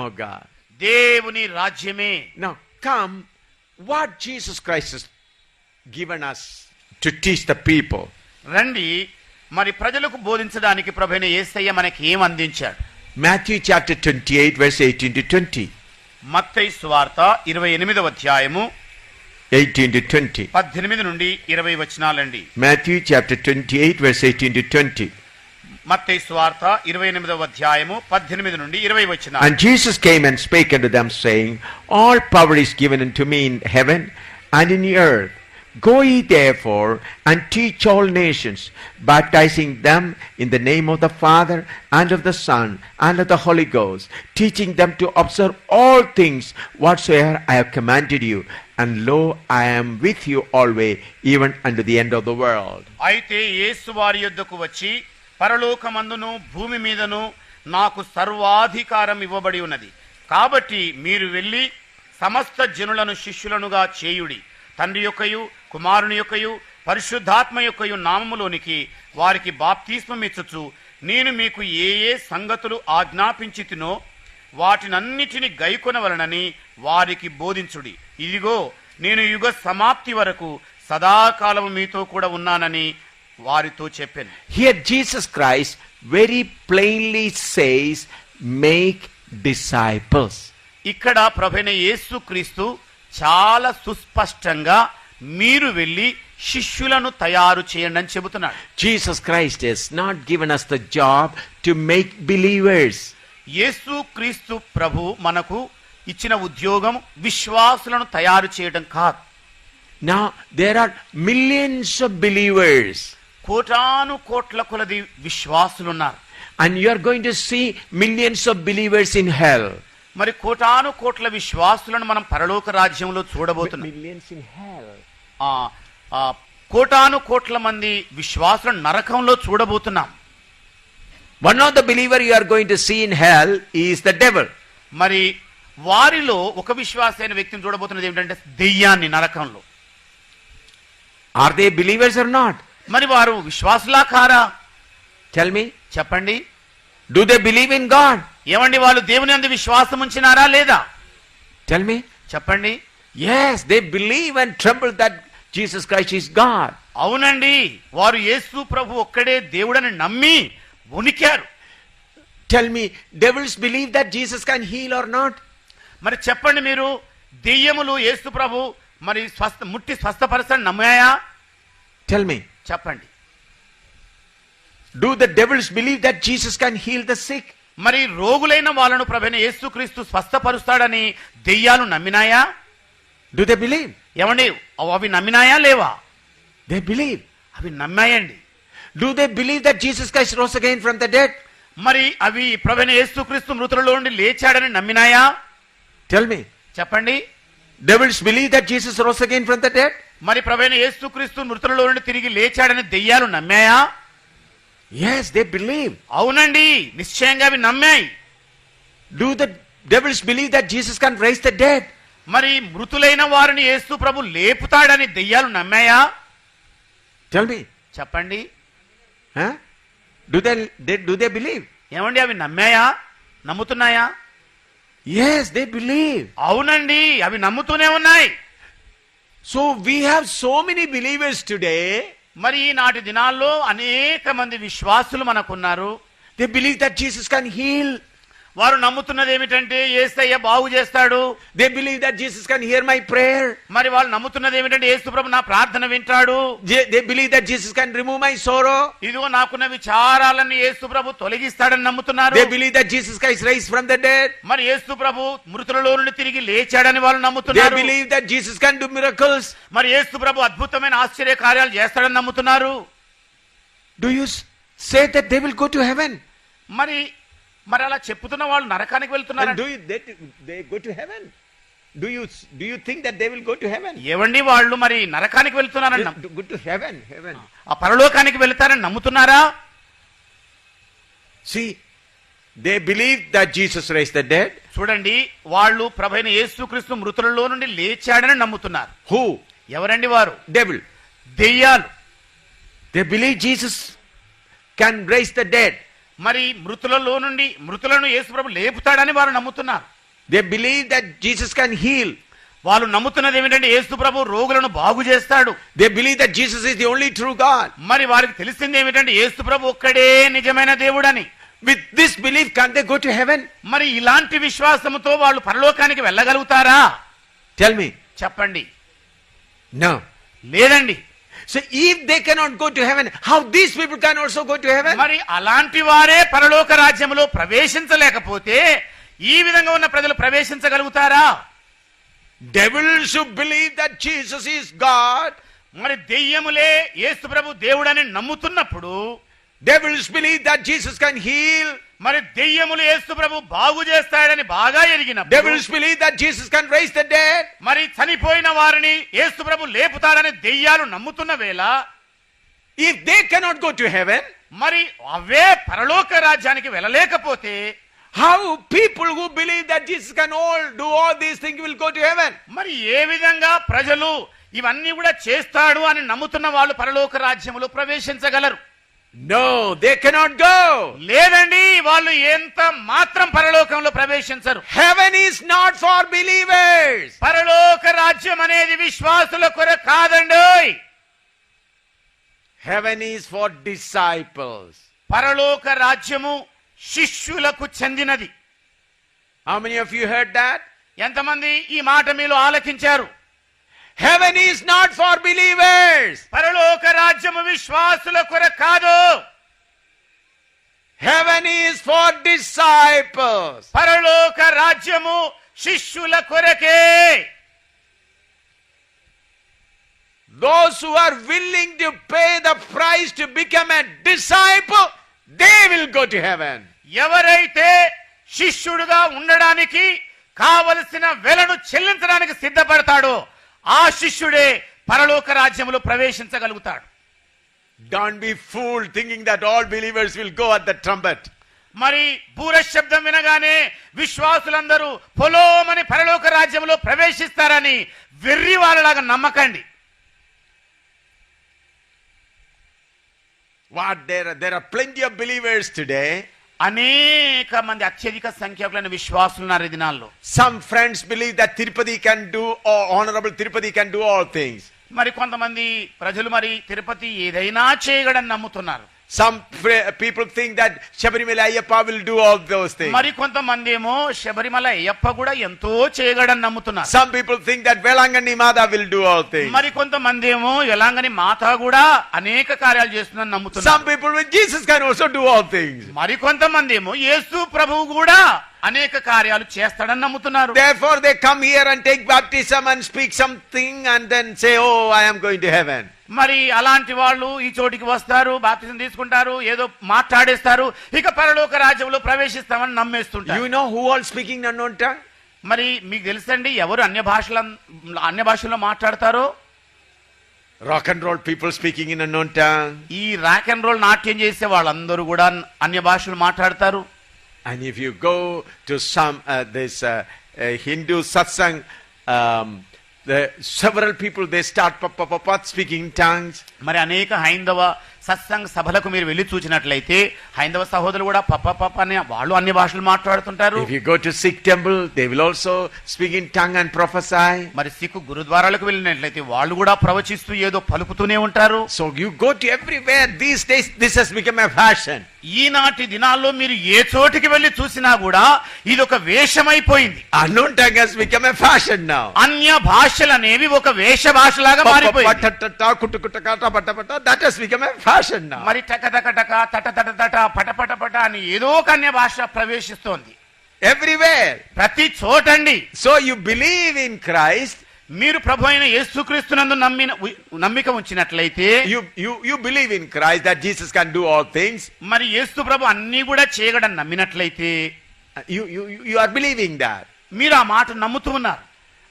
of God. దేవుని రాజ్యమే Now, come, what Jesus Christ has given us to teach the people. రండి మరి ప్రజలకు బోధించడానికి ప్రభైన ఏసయ్య మనకి ఏం అందించాడు Matthew chapter 28, verse 18 to 20. మత్తయి సువార్త ఇరవై ఎనిమిదవ అధ్యాయము 18 to 20. పద్దెనిమిది నుండి ఇరవై వచనాలండి Matthew chapter 28, verse 18 to 20. మత్తయి సువార్త ఇరవై ఎనిమిదవ అధ్యాయము పద్దెనిమిది నుండి ఇరవై వచనాలు And Jesus came and spake unto them, saying, All power is given unto me in heaven and in the earth. Go ye therefore and teach all nations, baptizing them in the name of the Father and of the Son and of the Holy Ghost, teaching them to observe all things whatsoever I have commanded you. And lo, I am with you always, even unto the end of the world. అయితే యేసు వారి యొద్దకు వచ్చి పరలోకమందును భూమి మీదను నాకు సర్వాధికారం ఇవ్వబడి ఉన్నది. కాబట్టి మీరు వెళ్ళి సమస్త జనులను శిష్యులనుగా చేయుడి. తండ్రి యొక్కయు కుమారుని యొక్కయు పరిశుద్ధాత్మ యొక్కయు నామములోనికి వారికి బాప్తిస్మమిచ్చుచు నేను మీకు ఏ ఏ సంగతులు ఆజ్ఞాపించి తినో వాటినన్నిటిని గైకొనవలనని వారికి బోధించుడి. ఇదిగో నేను యుగ సమాప్తి వరకు సదాకాలము మీతో కూడా ఉన్నానని వారితో చెప్పాను. Here Jesus Christ very plainly says make disciples ఇక్కడ ప్రభైన యేసు క్రీస్తు చాలా సుస్పష్టంగా మీరు వెళ్ళి శిష్యులను తయారు చేయండి అని చెబుతున్నాడు. Jesus Christ is not given us the job to make believers Yesu Kristu ప్రభు మనకు ఇచ్చిన ఉద్యోగం విశ్వాసులను తయారు చేయడం కాదు. నా there are millions of believers కోటాను కోట్ల కొలది విశ్వాసులున్నారు. And you are going to see millions of believers in hell మరి కోటాను కోట్ల విశ్వాసులను మనం పరలోక రాజ్యంలో చూడబోతున్నాం. మిలియన్స్ ఇన్ హెల్ ఆ ఆ కోటాను కోట్ల మంది విశ్వాసులను నరకంలో చూడబోతున్నాం. One of the believer you are going to see in hell is the devil మరి వారిలో ఒక విశ్వాసైన వ్యక్తిని చూడబోతున్నది ఏంటంటే దెయ్యాన్ని నరకంలో. Are they believers are not మరి వారు విశ్వాసులా కారా చల్మీ చెప్పండి. Do they believe in God ఏమండి వాళ్ళు దేవుని అందు విశ్వాసం ఉంచినారా లేదా? చల్మీ చెప్పండి. Yes they believe and tremble that Jesus Christ is God అవునండి. వారు యేసు ప్రభు ఒక్కడే దేవుడని నమ్మి ఉనికారు tell me devils believe that Jesus can heal or not మరి చెప్పండి మీరు దెయ్యములు యేసు ప్రభు మరి స్వస్థ ముట్టి స్వస్థపరచని నమ్మాయా? టెల్ మీ చెప్పండి. Do the devils believe that Jesus can heal the sick మరి రోగులైన వాళ్ళను ప్రభుని యేసుక్రీస్తు స్వస్థపరుస్తాడని దెయ్యాలు నమ్మినాయా? డూ దే బిలీవ్ ఏమండి అవి నమ్మినాయా లేవా? దే బిలీవ్ అవి నమ్మాయండి. Do they believe that Jesus Christ rose again from the dead మరి అవి ప్రభుని యేసుక్రీస్తు మృతులలో నుండి లేచాడని నమ్మినాయా? టెల్ మీ చెప్పండి. Devils believe that Jesus rose again from the dead? మరి ప్రభైన యేసుక్రీస్తు మృతులలో నుండి తిరిగి లేచాడని దెయ్యాలు నమ్మాయా Yes, they believe. అవునండి నిశ్చయంగా అవి నమ్మాయి Do the devils believe that Jesus can raise the dead? మరి మృతులైన వారిని యేసు ప్రభు లేపుతాడని దెయ్యాలు నమ్మాయా Tell me. చెప్పండి Huh? Do they, they do they believe? ఏమండి అవి నమ్మాయా నమ్ముతున్నాయా Yes, they believe. అవునండి అవి నమ్ముతూనే ఉన్నాయి So we have so many believers today. మరి ఈనాటి దినాల్లో అనేక మంది విశ్వాసులు మనకున్నారు They believe that Jesus can heal. వారు నమ్ముతున్నది ఏమిటంటే ఏసయ్య బాగు చేస్తాడు. They believe that Jesus can hear my prayer మరి వాళ్ళు నమ్ముతున్నది ఏమిటంటే యేసు ప్రభు నా ప్రార్థన వింటాడు. They believe that Jesus can remove my sorrow ఇదిగో నాకున్న విచారాలన్నీ యేసు ప్రభు తొలగిస్తాడని నమ్ముతున్నారు. They believe that Jesus Christ rise from the dead మరి యేసు ప్రభు మృతులలో నుండి తిరిగి లేచాడని వాళ్ళు నమ్ముతున్నారు. They believe that Jesus can do miracles మరి యేసు ప్రభు అద్భుతమైన ఆశ్చర్య కార్యాలు చేస్తాడని నమ్ముతున్నారు. Do you say that they will go to heaven మరి మరి అలా చెప్తున్న వాళ్ళు నరకానికి వెళ్తున్నారు వాళ్ళు మరి నరకానికి వెళ్తున్నారు ఆ పరలోకానికి వెళ్తారని నమ్ముతున్నారా? See they believe that Jesus rise the dead చూడండి వాళ్ళు ప్రభైన యేసుక్రీస్తు మృతులలో నుండి లేచాడని నమ్ముతున్నారు. హూ ఎవరండి వారు? డెబుల్ దెయ్యాలు. They believe Jesus can rise the dead మరి మృతులలో నుండి మృతులను యేసుప్రభు లేపుతాడని వారు నమ్ముతున్నారు They believe that Jesus can heal. వాళ్ళు నమ్ముతున్నది ఏమిటంటే యేసుప్రభు రోగులను బాగు చేస్తాడు They believe that Jesus is the only true God. మరి వారికి తెలిసింది ఏమిటంటే యేసుప్రభు ఒక్కడే నిజమైన దేవుడని With this belief, can they go to heaven? మరి ఇలాంటి విశ్వాసముతో వాళ్ళు పరలోకానికి వెళ్ళగలుగుతారా Tell me. చెప్పండి No. లేదండి So if they cannot go to heaven, how these people can also go to heaven? మరి అలాంటి వారే పరలోక రాజ్యములో ప్రవేశించలేకపోతే ఈ విధంగా ఉన్న ప్రజలు ప్రవేశించగలుగుతారా who believe that Jesus is God, మరి దెయ్యములే యేసు ప్రభు దేవుడని నమ్ముతున్నప్పుడు devils believe that Jesus can heal, మరి దెయ్యములు యేసు ప్రభు బాగు చేస్తాడని బాగా ఎరిగినప్పుడు devils believe that Jesus can raise the dead. మరి చనిపోయిన వారిని యేసు ప్రభు లేపుతాడని దెయ్యాలు నమ్ముతున్న వేళ If they cannot go to heaven, మరి అవే పరలోక రాజ్యానికి వెళ్ళలేకపోతే how people who believe that Jesus can all do all these things will go to heaven? మరి ఏ విధంగా ప్రజలు ఇవన్నీ కూడా చేస్తాడు అని నమ్ముతున్న వాళ్ళు పరలోక రాజ్యములో ప్రవేశించగలరు నో దే కెనాట్ గో లేదండి వాళ్ళు ఎంత మాత్రం పరలోకంలో ప్రవేశించరు. Heaven is not for believers పరలోక రాజ్యం అనేది విశ్వాసుల కొర కాదండి హెవెన్ ఈస్ ఫార్ డిసైపుల్స్ పరలోక రాజ్యము శిష్యులకు చెందినది. How many of you heard that ఎంతమంది ఈ మాట మీలో ఆలకించారు? Heaven is not for believers పరలోక రాజ్యము విశ్వాసుల కొర కాదు. హెవెన్ ఈజ్ ఫార్ డిసైపుల్స్ పరలోక రాజ్యము శిష్యుల కొరకే. Those who are willing to pay the price to become a disciple they will go to heaven ఎవరైతే శిష్యుడుగా ఉండడానికి కావలసిన వెలను చెల్లించడానికి సిద్ధపడతాడో ఆ శిష్యుడే పరలోక రాజ్యంలో ప్రవేశించగలుగుతాడు. Don't be fool thinking that all believers will go at the trumpet మరి బూర శబ్దం వినగానే విశ్వాసులందరూ పొలోమని పరలోక రాజ్యంలో ప్రవేశిస్తారని వెర్రి వాళ్ళలాగా నమ్మకండి what there there are plenty of believers today అనేక మంది అత్యధిక సంఖ్యకులైన విశ్వాసులు ఉన్నారు ఈ దినాల్లో. Some friends believe that Tirupati can do honourable Tirupati can do all things మరి కొంతమంది ప్రజలు మరి తిరుపతి ఏదైనా చేయగడని నమ్ముతున్నారు. Some fr- people think that Shabarimala Ayyappa will do all those things. మరి కొంతమంది ఏమో శబరిమల అయ్యప్ప కూడా ఎంతో చేయగడని నమ్ముతున్నారు Some people think that Velangani Mada will do all things. మరి కొంతమంది ఏమో ఎలాగని మాత కూడా అనేక కార్యాలు చేస్తుందని నమ్ముతున్నారు Some people with Jesus can also do all things. మరి కొంతమంది ఏమో యేసు ప్రభువు కూడా అనేక కార్యాలు చేస్తాడని నమ్ముతున్నారు Therefore, they come here and take baptism and speak something and then say, Oh, I am going to heaven. మరి అలాంటి వాళ్ళు ఈ చోటికి వస్తారు బాప్తిజం తీసుకుంటారు ఏదో మాట్లాడేస్తారు ఇక పరలోక రాజ్యంలో ప్రవేశిస్తామని నమ్మేస్తుంటారు You know who all speaking unknown tongue? మరి మీకు తెలుసండి ఎవరు అన్య భాషల అన్య భాషల్లో మాట్లాడతారో and roll people speaking in unknown tongue. ఈ రాక్ అండ్ రోల్ నాట్యం చేసే వాళ్ళందరూ కూడా అన్య భాషలు మాట్లాడతారు And if you go to some uh, this uh, uh, Hindu satsang, um, the several people they start pop, pop, pop, pop, speaking in tongues. మరి అనేక హైందవ సత్సంగ సభలకు మీరు వెళ్ళి చూసినట్లయితే హైందవ సహోదరులు కూడా పప్ప పప్ప అని వాళ్ళు అన్ని భాషలు మాట్లాడుతుంటారు. మరి సిక్కు గురుద్వారాలకు వెళ్ళినట్లయితే వాళ్ళు కూడా ప్రవచిస్తూ ఏదో పలుకుతూనే ఉంటారు. So you go to everywhere these days this has become a fashion ఈనాటి దినాల్లో మీరు ఏ చోటికి వెళ్ళి చూసినా కూడా ఇది ఒక వేషమైపోయింది unknown tongue has become a fashion అన్య భాషలు అనేవి ఒక వేష భాషలాగా మారిపోయింది. పట్ట పట్ట దట్ హస్ బికమ్ ఎ భాషన్న మరి పట పట పట అని ఏదో కన్య భాష ప్రవేశిస్తోంది. ఎవ్రీవేర్ ప్రతి చోటండి. So you believe in Christ మీరు ప్రభు అయిన యేసు క్రీస్తు నందు నమ్మిన నమ్మిక ఉంచినట్లయితే you you believe in Christ that Jesus can do all things మరి యేసు ప్రభు అన్ని కూడా చేయగడని నమ్మినట్లయితే you you are believing that మీరు ఆ మాట నమ్ముతున్నారు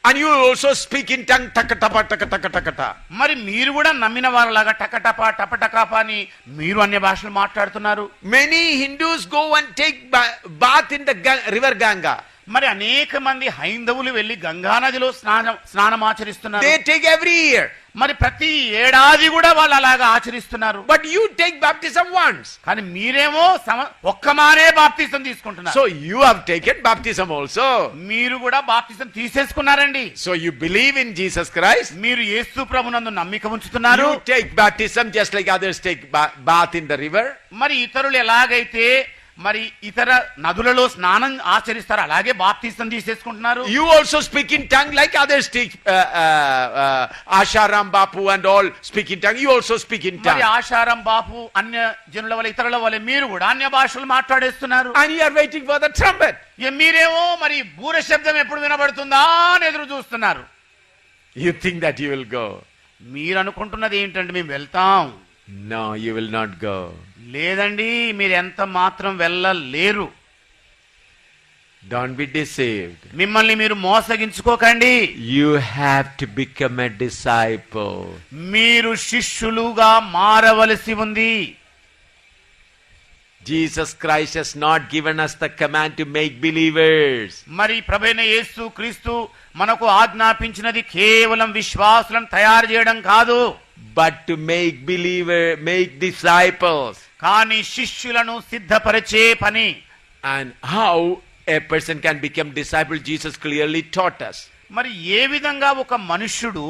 and you also speak in tongue టక టప టక టక టకట మరి మీరు కూడా నమ్మిన వారలాగా టక టప టప టకాప అని మీరు అన్య భాషలు మాట్లాడుతున్నారు. Many Hindus go and take bath in the river Ganga మరి అనేక మంది హైందవులు వెళ్ళి గంగా నదిలో స్నానం స్నానం ఆచరిస్తున్నారు. టేక్ ఎవ్రీ ఇయర్ మరి ప్రతి ఏడాది కూడా వాళ్ళు అలాగా ఆచరిస్తున్నారు. But you take baptism once కానీ మీరేమో ఒక్క మారే బాప్టిజం తీసుకుంటున్నారు. So you have taken baptism also మీరు కూడా baptism తీసేసుకున్నారండి. So you believe in Jesus Christ మీరు యేసు ప్రభునందు నమ్మిక ఉంచుతున్నారు. Take baptism just like others take bath in the river మరి ఇతరులు ఎలాగైతే మరి ఇతర నదులలో స్నానం ఆచరిస్తారు అలాగే బాప్తీసం తీసేసుకుంటున్నారు. You also speaking tongue like అదే స్టీచ్ Asaram Bapu and all speaking tongue you also speaking tongue మరి ఆశారాం బాపు అన్య జనుల వల్ల ఇతరుల వల్ల మీరు కూడా అన్య భాషలు మాట్లాడేస్తున్నారు. And you are waiting for the trumpet ఏ మీరేమో మరి బూర శబ్దం ఎప్పుడు వినబడుతుందా అని ఎదురు చూస్తున్నారు. You think that you will go మీరు అనుకుంటున్నది ఏంటంటే మేము వెళ్తాం. No you will not go లేదండి మీరు ఎంత మాత్రం వెళ్ళలేరు Don't be deceived. మిమ్మల్ని మీరు మోసగించుకోకండి You have to become a disciple. మీరు శిష్యులుగా మారవలసి ఉంది Jesus Christ has not given us the command to make believers. మరి ప్రభైన యేసు క్రీస్తు మనకు ఆజ్ఞాపించినది కేవలం విశ్వాసులను తయారు చేయడం కాదు but to make believer make disciples కానీ శిష్యులను సిద్ధపరిచే పని and how a person can become disciple jesus clearly taught us మరి ఏ విధంగా ఒక మనుష్యుడు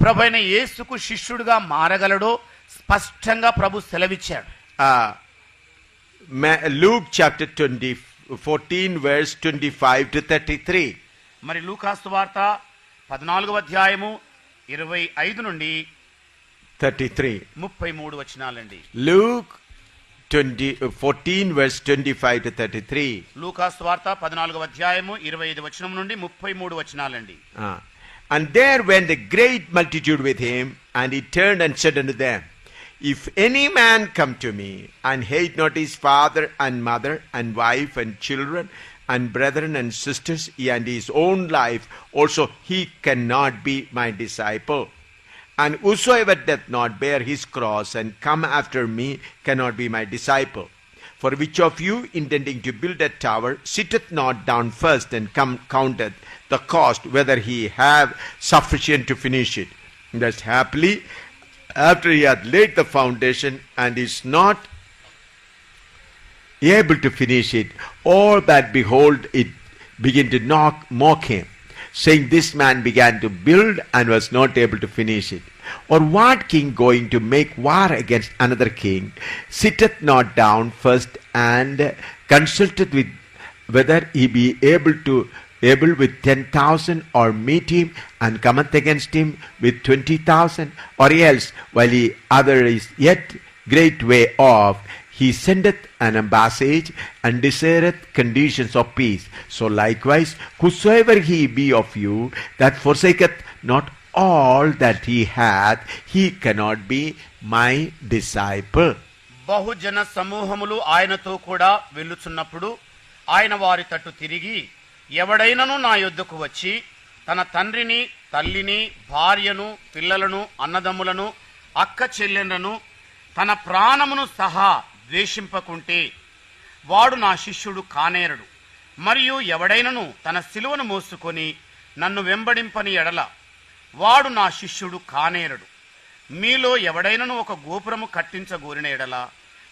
ప్రభైన యేసుకు శిష్యుడుగా మారగలడో స్పష్టంగా ప్రభు సెలవిచ్చాడు uh, Ma- luke chapter 20 14 verse 25 to 33 మరి లూకాసు వార్త పద్నాలుగవ అధ్యాయము ఇరవై ఐదు నుండి 33 ముప్పై మూడు వచనాలండి luke 20 uh, 14 verse 25 to 33 లూకాసు వార్త పద్నాలుగవ అధ్యాయము ఇరవై ఐదు వచనం నుండి ముప్పై మూడు వచనాలండి Ah. And there went a great multitude with him, and he turned and said unto them, If any man come to me, and hate not his father and mother, and wife and children, and brethren and sisters, yea, and his own life, also he cannot be my disciple. And whosoever doth not bear his cross and come after me cannot be my disciple. For which of you, intending to build a tower, sitteth not down first and come counteth the cost, whether he have sufficient to finish it? Thus happily, after he hath laid the foundation and is not able to finish it, all that behold it begin to knock, mock him, saying, This man began to build and was not able to finish it. Or what king going to make war against another king sitteth not down first and consulteth with whether he be able to able with ten thousand or meet him and cometh against him with twenty thousand or else while he other is yet great way off he sendeth an ambassage and desireth conditions of peace. So likewise, whosoever he be of you that forsaketh not all that he hath, he cannot be my disciple. బహుజన సమూహములు ఆయనతో కూడా వెళ్ళుచున్నప్పుడు ఆయన వారి తట్టు తిరిగి ఎవడైనను నా యొద్దకు వచ్చి తన తండ్రిని తల్లిని భార్యను పిల్లలను అన్నదమ్ములను అక్క చెల్లెలను తన ప్రాణమును సహా ద్వేషింపకుంటే వాడు నా శిష్యుడు కానేరడు. మరియు ఎవడైనను తన శిలువను మోసుకొని నన్ను వెంబడింపని ఎడల వాడు నా శిష్యుడు కానేరడు. మీలో ఎవడైనను ఒక గోపురము కట్టించగోరిన ఎడల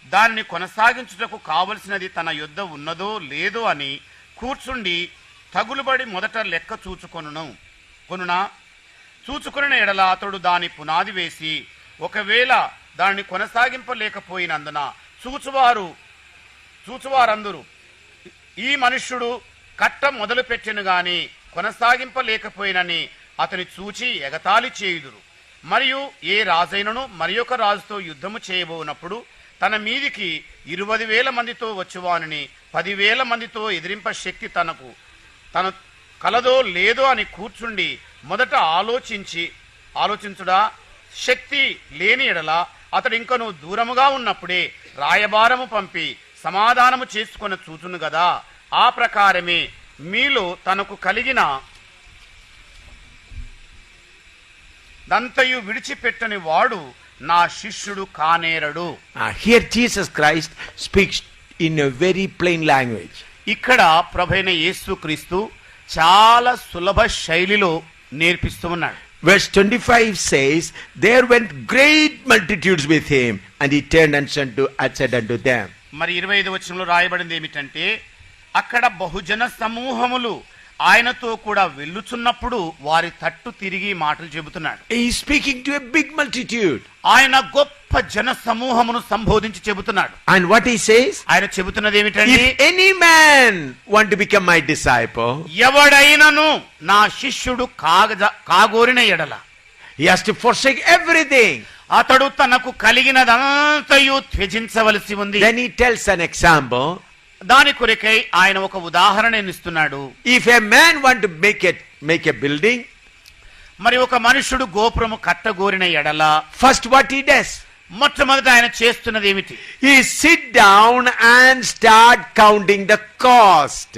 దానిని కొనసాగించుటకు కావలసినది తన యుద్ధ ఉన్నదో లేదో అని కూర్చుండి తగులుబడి మొదట లెక్క చూచుకొనును. కొనునా? చూచుకున్న ఎడల అతడు దాని పునాది వేసి ఒకవేళ దాన్ని కొనసాగింపలేకపోయినందున చూచువారు చూచువారందరూ. ఈ మనుష్యుడు కట్ట మొదలు పెట్టెను గాని కొనసాగింపలేకపోయినని అతని చూచి ఎగతాళి చేయుదురు. మరియు ఏ రాజైనను మరి ఒక రాజుతో యుద్ధము చేయబోనప్పుడు తన మీదికి ఇరవై వేల మందితో వచ్చువానిని పదివేల మందితో ఎదిరింప శక్తి తనకు. తన కలదో లేదో అని కూర్చుండి మొదట ఆలోచించి ఆలోచించుడా శక్తి లేని ఎడల అతడు ఇంకను దూరముగా ఉన్నప్పుడే రాయబారము పంపి సమాధానము చేసుకొని చూచును గదా. ఆ ప్రకారమే మీలో తనకు కలిగిన దంతయు విడిచిపెట్టని వాడు నా శిష్యుడు కానేరడు. Jesus Christ speaks in a very plain language. ఇక్కడ ప్రభైన యేసుక్రీస్తు చాలా సులభ శైలిలో నేర్పిస్తూ ఉన్నాడు. Verse 25 says, There went great multitudes with him, and he turned and said, to, and said unto them, మరి ఇరవై ఐదు వచనంలో రాయబడింది ఏమిటంటే అక్కడ బహుజన సమూహములు ఆయనతో కూడా వెళ్ళుచున్నప్పుడు వారి తట్టు తిరిగి మాటలు చెబుతున్నాడు. ఈ స్పీకింగ్ టు బిగ్ మల్టిట్యూడ్ ఆయన గొప్ప జన సమూహమును సంబోధించి చెబుతున్నాడు. ఆయన వాట్ ఈ సేస్ ఆయన చెబుతున్నది ఏమిటంటే any man want become my disciple ఎవడైనను నా శిష్యుడు కాగ కాగోరిన ఎడల. యాస్ టు ఫోర్ ఎవ్రీథింగ్ అతడు తనకు కలిగినదంతయు త్యజించవలసి ఉంది. ఎనీ టెల్స్ అన్ ఎగ్జాంపుల్ దాని కొరకై ఆయన ఒక ఉదాహరణ ఇస్తున్నాడు. A man want to make it make a building, మరి ఒక మనుషుడు గోపురము కట్టగోరిన ఎడల first what he does, మొట్టమొదట ఆయన చేస్తున్నది ఏమిటి? He sit down and start counting the cost.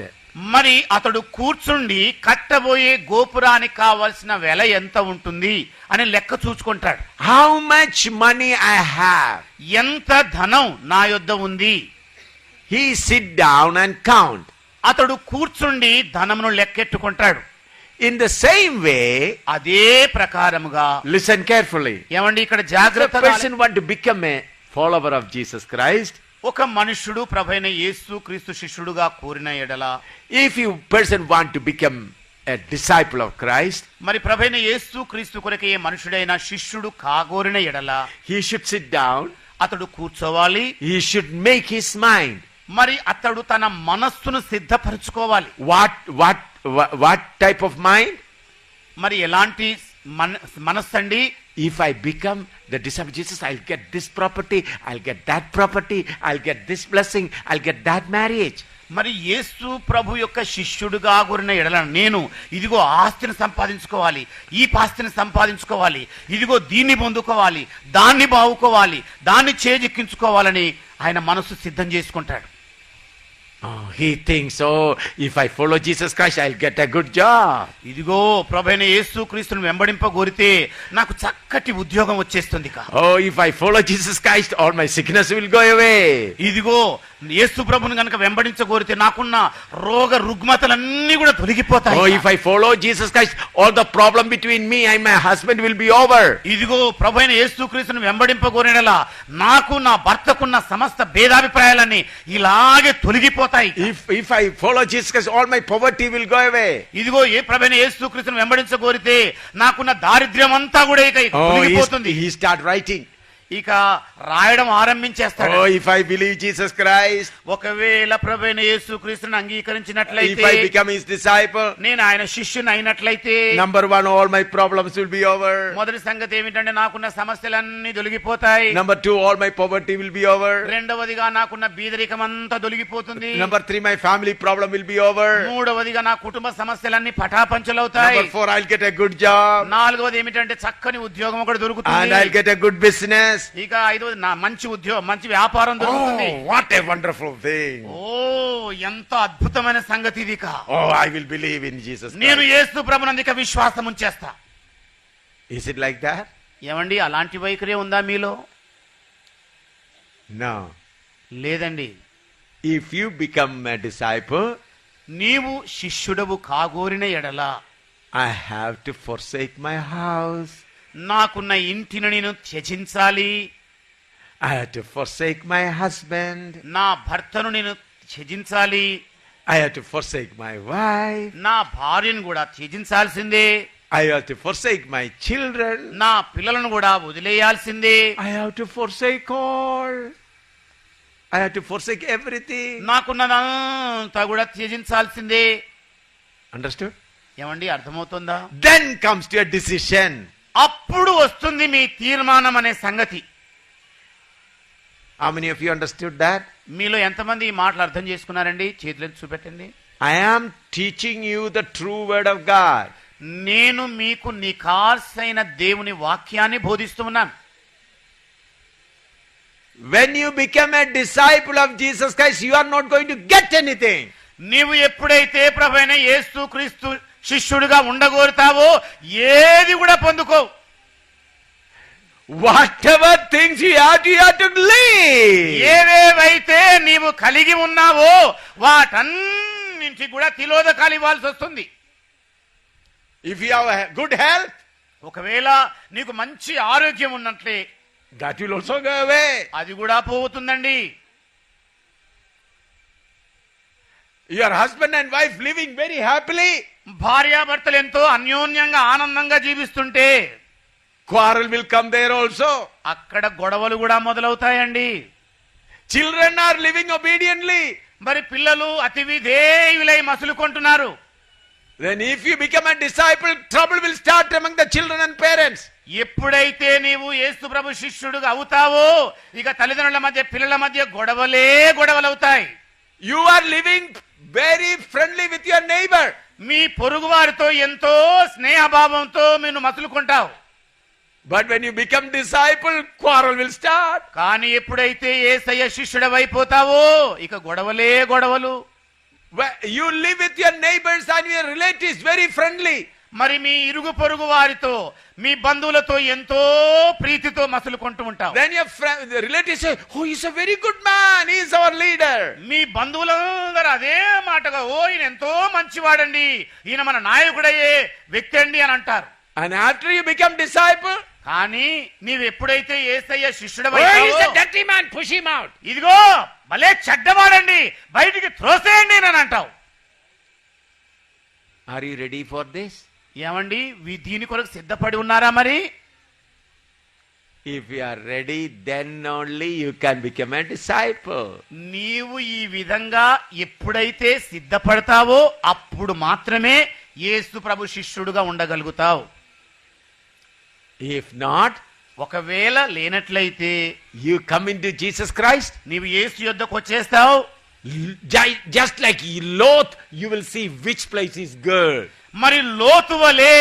మరి అతడు కూర్చుండి కట్టబోయే గోపురానికి కావలసిన వెల ఎంత ఉంటుంది అని లెక్క చూసుకుంటాడు. How much money I have. ఎంత ధనం నా యొద్ద ఉంది? He sit down and count అతడు కూర్చుండి ధనమును లెక్కెట్టుకుంటాడు. ఇన్ ద సేమ్ వే అదే ప్రకారముగా లిసన్ కేర్ఫుల్లీ ఏమండి ఇక్కడ జాగ్రత్త ఫాలోవర్ ఆఫ్ జీసస్ క్రైస్ట్ ఒక మనుషుడు ప్రభైన యేసు క్రీస్తు శిష్యుడుగా కోరిన ఎడల if you person want to become a disciple of Christ మరి ప్రభైన యేసు క్రీస్తు కొరకు ఏ మనుషుడైన శిష్యుడు కాగోరిన ఎడల హీ షుడ్ సిట్ డౌన్ అతడు కూర్చోవాలి. He should make his mind మరి అతడు తన మనస్సును సిద్ధపరచుకోవాలి what what, what type of mind? మరి ఎలాంటి మన మనస్సు అండి If I become the disciple of Jesus, I'll get this property, I'll get that property, I'll get this blessing, I'll get that marriage. మరి యేసు ప్రభు యొక్క శిష్యుడుగా గురిన ఎడల నేను ఇదిగో ఆస్తిని సంపాదించుకోవాలి ఈ పాస్తిని సంపాదించుకోవాలి ఇదిగో దీన్ని పొందుకోవాలి దాన్ని బావుకోవాలి దాన్ని చేజిక్కించుకోవాలని ఆయన మనసు సిద్ధం చేసుకుంటాడు he think so if I follow Jesus Christ I get a good job ఇదిగో ప్రభైన యేసు క్రీస్తుని వెంబడింప కోరితే నాకు చక్కటి ఉద్యోగం వచ్చేస్తుంది ఓ if I follow Jesus all my sickness will go away ఇదిగో యేసు ప్రభుని గనక వెంబడించగోరితే నాకున్న రోగ రుగ్మతలన్నీ కూడా తొలగిపోతాయి Oh, if I follow Jesus Christ, all the problem between me and my husband will be over. ఇదిగో ప్రభు అయిన యేసుక్రీస్తును వెంబడింపగోరినలా నాకు నా భర్తకున్న సమస్త భేదాభిప్రాయాలన్నీ ఇలాగే తొలగిపోతాయి If if I follow Jesus Christ, all my poverty will go away. ఇదిగో ఏ ప్రభు అయిన యేసుక్రీస్తును వెంబడించగోరితే నాకున్న దారిద్ర్యం అంతా కూడా ఇక Oh, తొలగిపోతుంది he start writing. ఇక రాయడం ఆరంభించేస్తాడు. If I believe Jesus Christ ఒకవేళ ప్రభువైన యేసు క్రీస్తుని అంగీకరించినట్లయితే if I become his disciple నేను ఆయన శిష్యుని అయినట్లయితే number one all my problems will be over మొదటి సంగతి ఏమిటంటే నాకున్న సమస్యలు అన్ని దొలిగిపోతాయి. Number two all my poverty will be over రెండవదిగా నాకున్న బీదరికం అంతా దొలిగిపోతుంది. Number three my family problem will be over మూడవదిగా నా కుటుంబ సమస్యలన్నీ పటాపంచలు అవుతాయి four I'll get a good job నాలుగవది ఏమిటంటే చక్కని ఉద్యోగం ఒకటి దొరుకుతుంది. I'll get a good business business ఇక ఐదవ నా మంచి ఉద్యోగం మంచి వ్యాపారం దొరుకుతుంది. What a wonderful thing oh ఎంత అద్భుతమైన సంగతి ఇది ఓ I will believe in Jesus నేను యేసు ప్రభునంది ఇక విశ్వాసం ఉంచేస్తా ఇస్ ఇట్ లైక్ దట్ ఏమండి అలాంటి వైఖరి ఉందా మీలో? నో లేదండి. If you become a disciple నీవు శిష్యుడవు కాగోరిన ఎడల. I have to forsake my house నాకున్న ఇంటిని నేను త్యజించాలి I have to forsake my husband. నా భర్తను నేను త్యజించాలి I have to forsake my wife. నా భార్యను కూడా త్యజించాల్సిందే I have to forsake my children. నా పిల్లలను కూడా వదిలేయాల్సిందే I have to forsake all. I have to forsake everything. నాకున్నదంతా కూడా త్యజించాల్సిందే Understood? ఏమండి అర్థమవుతుందా Then comes to a decision. అప్పుడు వస్తుంది మీ తీర్మానం అనే సంగతి. మీలో ఎంతమంది ఈ మాటలు అర్థం చేసుకున్నారండి? చేతులు చూపెట్టండి. I am teaching you the true word of God నేను మీకు నికార్స్ అయిన దేవుని వాక్యాన్ని బోధిస్తూ ఉన్నాను. When you become a disciple of Jesus Christ you are not going to get anything నీవు ఎప్పుడైతే ప్రభు అయిన ఏస్తు క్రీస్తు శిష్యుడిగా ఉండగోరుతావో ఏది కూడా పొందుకో have to leave. ఏవేవైతే నీవు కలిగి ఉన్నావో వాటన్నింటి కూడా తిలోదకాలు ఇవ్వాల్సి వస్తుంది you have a good health, ఒకవేళ నీకు మంచి ఆరోగ్యం ఉన్నట్లే that will also go away. అది కూడా పోతుందండి Your husband and wife living very happily, భార్యాభర్తలు ఎంతో అన్యోన్యంగా ఆనందంగా జీవిస్తుంటే quarrel will come there also. అక్కడ గొడవలు కూడా మొదలవుతాయండి Children are living obediently. మరి పిల్లలు అతి విధేయులై మసులుకుంటున్నారు Then if you become a disciple, trouble will start among the children and parents. ఎప్పుడైతే నీవు యేసు ప్రభు శిష్యుడుగా అవుతావో ఇక తల్లిదండ్రుల మధ్య పిల్లల మధ్య గొడవలే గొడవలు అవుతాయి You are living very friendly with your neighbour మీ పొరుగు వారితో ఎంతో స్నేహభావంతో నేను మతులుకుంటావు but when you become disciple quarrel will start కానీ ఎప్పుడైతే ఏ సయ శిష్యుడ అయిపోతావో ఇక గొడవలే గొడవలు. You live with your neighbours and your relatives very friendly మరి మీ ఇరుగు పొరుగు వారితో మీ బంధువులతో ఎంతో ప్రీతితో మసులుకుంటూ ఉంటాం. Then relatives who is very good man is our leader మీ బంధువులందరూ అదే మాటగా ఓ ఈయన ఎంతో మంచివాడండి ఈయన మన నాయకుడయ్యే వ్యక్తి అండి అని అంటారు. And after you become disciple కానీ నీవు ఎప్పుడైతే ఏసయ్య శిష్యుడు ఇదిగో భలే చెడ్డవాడండి బయటికి త్రోసేయండి నేను అంటావు. Are you ready for this ఏమండి? దీని కొరకు సిద్ధపడి ఉన్నారా మరి? If you're ready then only you can become నీవు ఈ విధంగా ఎప్పుడైతే సిద్ధపడతావో అప్పుడు మాత్రమే యేసు ప్రభు శిష్యుడుగా ఉండగలుగుతావు. ఇఫ్ నాట్ ఒకవేళ లేనట్లయితే you come in to Jesus Christ నీవు ఏసు యుద్ధకు వచ్చేస్తావు. జస్ట్ లైక్ ఈ Lot you'll see which place is girl మరి లోతువలే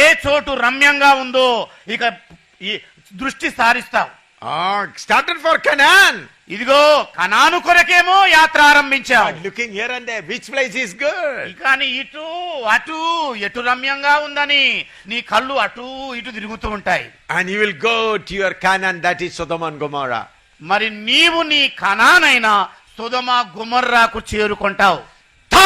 ఏ చోటు రమ్యంగా ఉందో ఇక దృష్టి సారిస్తావు. ఫర్ కనాన్ ఇదిగో కనాను కొరకేమో యాత్ర ఆరంభించా looking here and which place is good కానీ ఇటు అటు ఎటు రమ్యంగా ఉందని నీ కళ్ళు అటు ఇటు తిరుగుతూ ఉంటాయి. And you will go to your Canaan that is Sodom and మరి నీవు నీ కనానైనా Sodom గుమర్రాకు చేరుకుంటావు.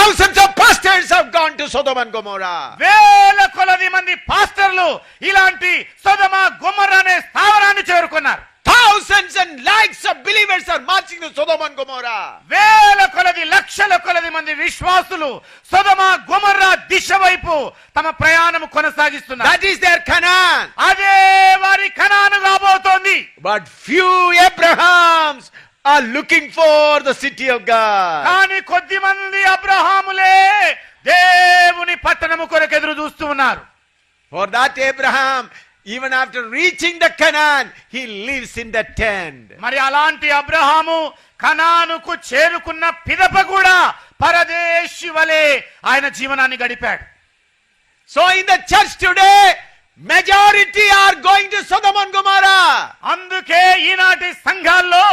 Thousands of pastors have gone to Sodom and Gomorrah. వేల కొలది మంది పాస్టర్లు ఇలాంటి సుధమ గుమర్రా అనే స్థావరాన్ని చేరుకున్నారు Thousands and lakhs of believers are marching to Sodom and Gomorrah. వేల కొలది లక్షల కొలది మంది విశ్వాసులు సుధమ గుమర్రా దిశ వైపు తమ ప్రయాణం కొనసాగిస్తున్నారు That is their Canaan. అదే వారి కణాను కాబోతోంది But few Abrahams are looking for the city of God. కానీ కొద్ది మంది అబ్రహాములే దేవుని పట్టణము కొరకు ఎదురు చూస్తూ ఉన్నారు For that Abraham, even after reaching the Canaan, he lives in the tent. మరి అలాంటి అబ్రహాము కనానుకు చేరుకున్న పిదప కూడా పరదేశి వలె ఆయన జీవనాన్ని గడిపాడు So in the church today, majority are going to సుధమన్ గుమారా అందుకే ఈనాటి సంఘాల్లో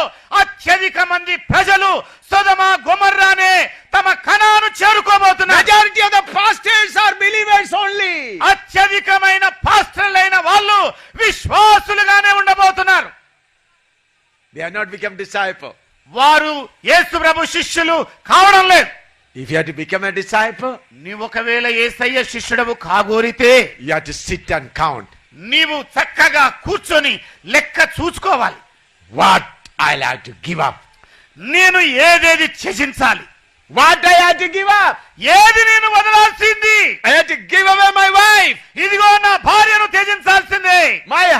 అత్యధిక మంది ప్రజలు సుధమా గుమర్రానే తమ కణాను చేరుకోబోతున్నారు. Majority of the are believers only అత్యధికమైన పాస్టర్లైన వాళ్ళు విశ్వాసులుగానే ఉండబోతున్నారు. They are not become disciple వారు యేసు ప్రభు శిష్యులు కావడం లేదు. If you have to become a disciple, నీవు ఒకవేళ ఏసయ్య శిష్యుడవు కాగోరితే you have to sit and count. నీవు చక్కగా కూర్చొని లెక్క చూసుకోవాలి What I'll have to give up. నేను ఏదేది త్యజించాలి What I have to give up. ఏది నేను వదలాల్సింది I have to give away my wife, ఇదిగో నా భార్యను త్యజించాల్సిందే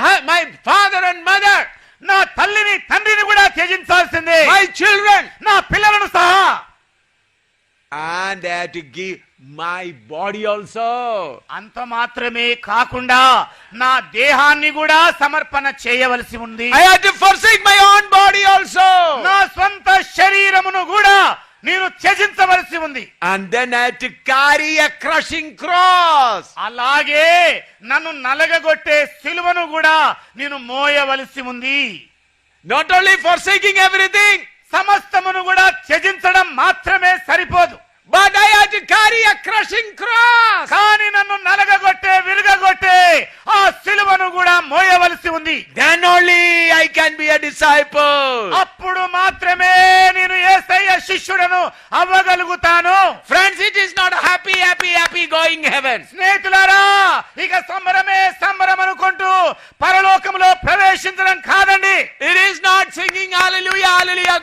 hu- my father and mother, నా తల్లిని తండ్రిని కూడా త్యజించాల్సిందే my children, నా పిల్లలను సహా and that give my body also అంత మాత్రమే కాకుండా నా దేహాన్ని కూడా సమర్పణ చేయవలసి ఉంది. I forsake my own body also నా సొంత శరీరమును కూడా నేను త్యజించవలసి ఉంది. And then I carry a crushing cross అలాగే నన్ను నలగగొట్టే సిలువను కూడా నేను మోయవలసి ఉంది. నాట్ ఓన్లీ ఫర్సేకింగ్ ఎవ్రీథింగ్ సమస్తమును కూడా త్యజించడం మాత్రమే సరిపోదు. కానీ నన్ను నలగగొట్టే విరగగొట్టే ఆ సిలువను కూడా మోయవలసి ఉంది can be a disciple. అప్పుడు మాత్రమే నేను ఏసయ్య శిష్యుడను అవ్వగలుగుతాను Friends, it is not happy, happy, happy going heaven. స్నేహితులారా ఇక సంబరమే సంబరం అనుకుంటూ పరలోకంలో ప్రవేశించడం కాదండి It is not singing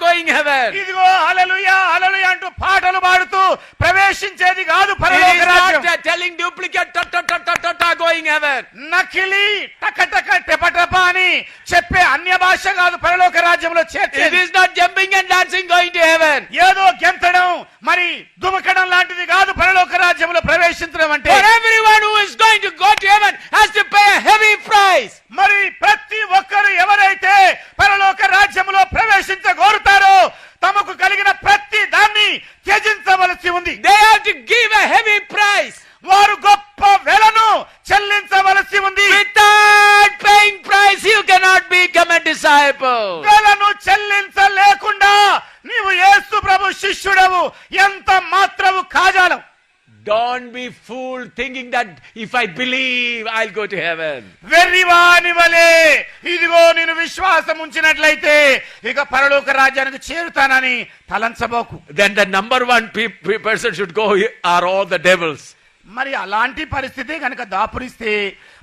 going heaven ఇదిగో హల్లెలూయా హల్లెలూయా అంటూ పాటలు పాడుతూ ప్రవేశించేది కాదు పరలోక రాజ్యం telling duplicate tut tut tut tut going heaven నకిలి టక టక టెప టెప అని చెప్పే అన్య భాష కాదు పరలోక రాజ్యంలో చేర్చే it is not jumping and dancing going to heaven ఏదో గెంతడం మరి దుమకడం లాంటిది కాదు పరలోక రాజ్యంలో ప్రవేశించడం అంటే. Everyone who is going to go to heaven has to pay heavy price మరి ప్రతి ఒక్కరు ఎవరైతే పరలోక రాజ్యంలో ప్రవేశించగోరుతారో తమకు కలిగిన ప్రతి దాన్ని త్యజించవలసి ఉంది have to give a heavy price. వారు గొప్ప వెలను చెల్లించవలసి ఉంది Without paying price, you cannot become a disciple. వెలను చెల్లించలేకుండా నీవు యేసు ప్రభు శిష్యుడవు ఎంత మాత్రము కాజాలం don't be fool thinking that if I believe I go to heaven వెర్రి వాని వలే ఇదిగో నేను విశ్వాసం ఉంచినట్లయితే ఇక పరలోక రాజ్యానికి చేరుతానని తలంచబోకు. Then the number one person should go or all the devils మరి అలాంటి పరిస్థితి గనక దాపురిస్తే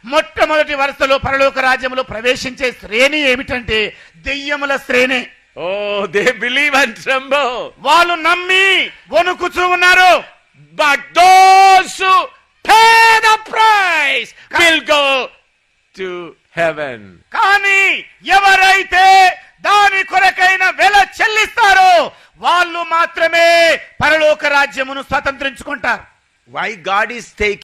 మొట్టమొదటి వరుసలో పరలోక రాజ్యంలో ప్రవేశించే శ్రేణి ఏమిటంటే దెయ్యముల శ్రేణి. Oh they believe and tremble వాళ్ళు నమ్మి వణుకుతూ ఉన్నారు. But those who pay the price will go to heaven. కానీ ఎవరైతే దాని కొరకైన వెల చెల్లిస్తారో వాళ్ళు మాత్రమే పరలోక రాజ్యమును స్వతంత్రించుకుంటారు Why God is taking